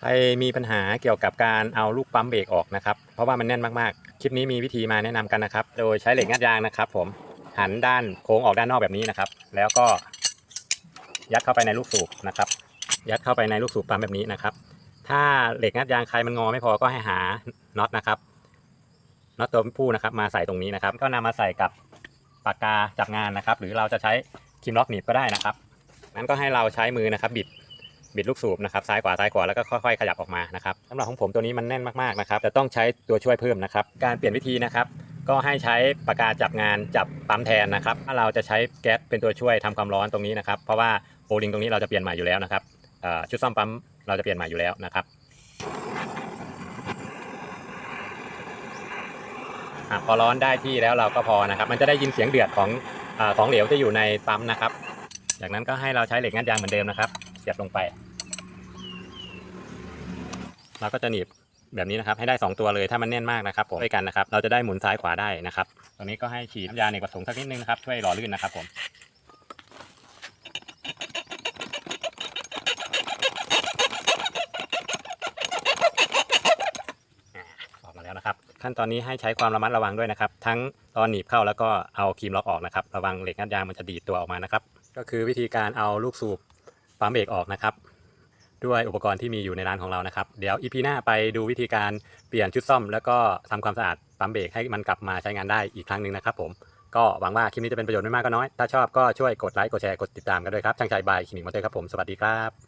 ใครมีปัญหาเกี่ยวกับการเอาลูกปั๊มเบรกออกนะครับ เพราะว่ามันแน่นมากๆ คลิปนี้มีวิธีมาแนะนำกันนะครับ โดยใช้เหล็กงัดยางนะครับผม หันด้านโค้งออกด้านนอกแบบนี้นะครับ แล้วก็ ยัดเข้าไปในลูกสูบนะครับ ยัดเข้าไปในลูกสูบปั๊มแบบนี้นะครับ ถ้าเหล็กงัดยางใครมันงอไม่พอก็ให้หาน็อตนะครับ น็อตตัวผู้นะครับ มาใส่ตรงนี้นะครับ ก็นำมาใส่กับปากกาจับงานนะครับ หรือเราจะใช้ครีมล็อกหนีบก็ได้นะครับ นั้นก็ให้เราใช้มือนะครับ บิด บิดลูกสูบนะครับซ้ายขวาซ้ายขวาแล้วก็ค่อยๆขยับออกมานะครับสำหรับของผมตัวนี้มันแน่นมากๆนะครับจะต้องใช้ตัวช่วยเพิ่มนะครับ การเปลี่ยนวิธีนะครับก็ให้ใช้ปากกาจับงานจับปั๊มแทนนะครับถ้าเราจะใช้แก๊สเป็นตัวช่วยทำความร้อนตรงนี้นะครับ เพราะว่าโอลิงตรงนี้เราจะเปลี่ยนใหม่อยู่แล้วนะครับชุดซ่อมปั๊มเราจะเปลี่ยนใหม่อยู่แล้วนะครับอพอร้อนได้ที่แล้วเราก็พอนะครับ มันจะได้ยินเสียงเดือดของอของเหลวที่อยู่ในปั๊มนะครับ จากนั้นก็ให้เราใช้เหล็กงัดยางเหมือนเดิมนะครับ เสียบลงไป เราก็จะหนีบแบบนี้นะครับให้ได้ 2 ตัวเลยถ้ามันแน่นมากนะครับผมด้วยกันนะครับ เราจะได้หมุนซ้ายขวาได้นะครับตรงนี้ก็ให้ฉีดน้ำยาเนกระสงสักนิดนึงนะครับช่วยหล่อลื่นนะครับผมอออกมาแล้วนะครับ ขั้นตอนนี้ให้ใช้ความระมัดระวังด้วยนะครับ ทั้งตอนหนีบเข้าแล้วก็เอาครีมล็อกออกนะครับ ระวังเหล็กงัดยางมันจะดีดตัวออกมานะครับ ก็คือวิธีการเอาลูกสูบปั๊มเบรกออกนะครับ ด้วยอุปกรณ์ที่มีอยู่ในร้านของเรานะครับ เดี๋ยวอีพีหน้าไปดูวิธีการเปลี่ยนชุดซ่อม แล้วก็ทำความสะอาดปั๊มเบรกให้มันกลับมาใช้งานได้อีกครั้งหนึ่งนะครับผมก็หวังว่าคลิปนี้จะเป็นประโยชน์ไม่มากก็น้อย ถ้าชอบก็ช่วยกดไลค์กดแชร์กดติดตามกันด้วยครับช่างชายบายคลินิกมอเตอร์ครับผมสวัสดีครับ